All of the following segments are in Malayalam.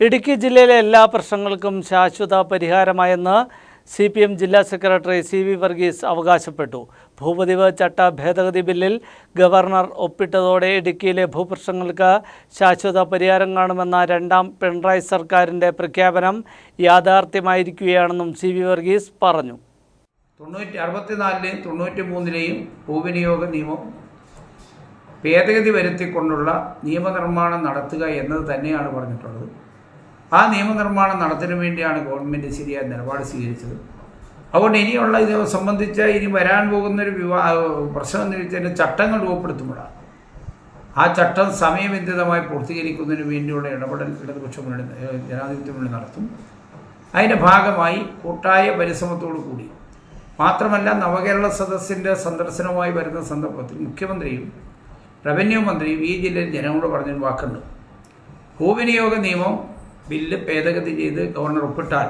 ഇടുക്കി ജില്ലയിലെ എല്ലാ പ്രശ്നങ്ങൾക്കും ശാശ്വത പരിഹാരമായെന്ന് സി പി എം ജില്ലാ സെക്രട്ടറി സി വി വർഗീസ് അവകാശപ്പെട്ടു. ഭൂപതിവ് ചട്ട ഭേദഗതി ബില്ലിൽ ഗവർണർ ഒപ്പിട്ടതോടെ ഇടുക്കിയിലെ ഭൂപ്രശ്നങ്ങൾക്ക് ശാശ്വത പരിഹാരം കാണുമെന്ന രണ്ടാം പിണറായി സർക്കാരിന്റെ പ്രഖ്യാപനം യാഥാർത്ഥ്യമായിരിക്കുകയാണെന്നും സി വി വർഗീസ് പറഞ്ഞു. തൊണ്ണൂറ്റി അറുപത്തിനാലിലെയും തൊണ്ണൂറ്റി മൂന്നിലെയും ഭൂവിനിയോഗ നിയമം ഭേദഗതി വരുത്തിക്കൊണ്ടുള്ള നിയമനിർമ്മാണം നടത്തുക എന്നത് തന്നെയാണ് പറഞ്ഞിട്ടുള്ളത്. ആ നിയമനിർമ്മാണം നടത്തിന് വേണ്ടിയാണ് ഗവൺമെന്റ് ശരിയായ നിലപാട് സ്വീകരിച്ചത്. അതുകൊണ്ട് ഇനിയുള്ള ഇത് സംബന്ധിച്ച ഇനി വരാൻ പോകുന്നൊരു വിവാ പ്രശ്നം എന്ന് വെച്ചാൽ ചട്ടങ്ങൾ രൂപപ്പെടുത്തുമ്പോഴാണ്. ആ ചട്ടം സമയബന്ധിതമായി പൂർത്തീകരിക്കുന്നതിന് വേണ്ടിയുള്ള ഇടപെടൽ ഇടതുപക്ഷ മുന്നണി ജനാധിപത്യ മുന്നണി നടത്തും. അതിന്റെ ഭാഗമായി കൂട്ടായ പരിശ്രമത്തോടു കൂടി. മാത്രമല്ല നവകേരള സദസ്സിന്റെ സന്ദർശനവുമായി വരുന്ന സന്ദർഭത്തിൽ മുഖ്യമന്ത്രിയും റവന്യൂ മന്ത്രിയും ഈ ജില്ലയിൽ ജനങ്ങളോട് പറഞ്ഞൊരു വാക്കുണ്ട്. ഭൂവിനിയോഗ നിയമം ബില്ല് ഭേദഗതി ചെയ്ത് ഗവർണർ ഒപ്പിട്ടാൽ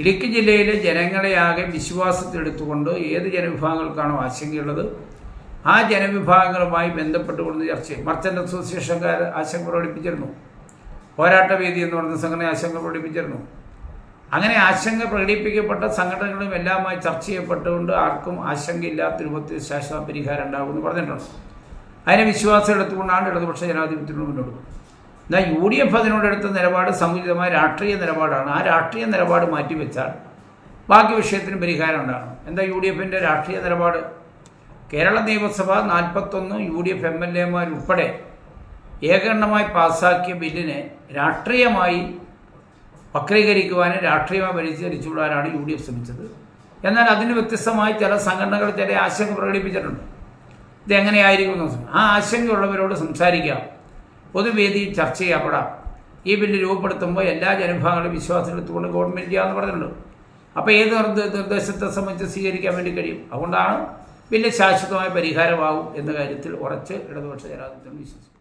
ഇടുക്കി ജില്ലയിലെ ജനങ്ങളെ ആകെ വിശ്വാസത്തിലെടുത്തുകൊണ്ട് ഏത് ജനവിഭാഗങ്ങൾക്കാണോ ആശങ്കയുള്ളത് ആ ജനവിഭാഗങ്ങളുമായി ബന്ധപ്പെട്ടുകൊണ്ട് ചർച്ച മർച്ചന്റ് അസോസിയേഷൻകാർ ആശങ്ക പ്രകടിപ്പിച്ചിരുന്നു പോരാട്ടവേദി എന്ന് പറയുന്ന സംഘടന ആശങ്ക പ്രകടിപ്പിച്ചിരുന്നു അങ്ങനെ ആശങ്ക പ്രകടിപ്പിക്കപ്പെട്ട സംഘടനകളും എല്ലാമായി ചർച്ച ചെയ്യപ്പെട്ടുകൊണ്ട് ആർക്കും ആശങ്കയില്ലാത്ത രൂപത്തിൽ ശാശ്വത പരിഹാരം ഉണ്ടാകുമെന്ന് പറഞ്ഞിട്ടുണ്ട്. അതിനെ വിശ്വാസം എടുത്തുകൊണ്ടാണ് ഇടതുപക്ഷ ജനാധിപത്യത്തിന് മുന്നോട്ട് പോകുന്നത്. എന്നാൽ യു ഡി എഫ് അതിനോടെടുത്ത നിലപാട് സമുചിതമായ രാഷ്ട്രീയ നിലപാടാണ്. ആ രാഷ്ട്രീയ നിലപാട് മാറ്റിവെച്ചാൽ ബാക്കി വിഷയത്തിന് പരിഹാരം ഉണ്ടാകണം എന്താ യു ഡി എഫിന്റെ രാഷ്ട്രീയ നിലപാട്? കേരള നിയമസഭ നാൽപ്പത്തൊന്ന് U D F M L എമാരുൾപ്പെടെ ഏകണ്ഠമായി പാസ്സാക്കിയ ബില്ലിനെ രാഷ്ട്രീയമായി വക്രീകരിക്കുവാനും രാഷ്ട്രീയമായി പരിചരിച്ചുവിടാനാണ് യു ഡി എഫ് ശ്രമിച്ചത്. എന്നാൽ അതിന് വ്യത്യസ്തമായി ചില സംഘടനകൾ ചില ആശങ്ക പ്രകടിപ്പിച്ചിട്ടുണ്ട്. ഇതെങ്ങനെയായിരിക്കും ആ ആശങ്കയുള്ളവരോട് സംസാരിക്കാം. പൊതുവേദിയിൽ ചർച്ച ചെയ്യപ്പെടാം. ഈ ബില്ല് രൂപപ്പെടുത്തുമ്പോൾ എല്ലാ ജനവിഭാഗങ്ങളും വിശ്വാസത്തിലെത്തുകൊണ്ട് ഗവൺമെന്റ് ചെയ്യാമെന്ന് പറഞ്ഞിട്ടുണ്ട്. അപ്പോൾ ഏത് നിർദ്ദ- നിർദ്ദേശത്തെ സംബന്ധിച്ച് സ്വീകരിക്കാൻ വേണ്ടി കഴിയും? അതുകൊണ്ടാണ് ബില്ല് ശാശ്വതമായ പരിഹാരമാകും എന്ന കാര്യത്തിൽ ഉറച്ച് ഇടതുപക്ഷ ജനാധിപത്യം വിശ്വസിക്കും.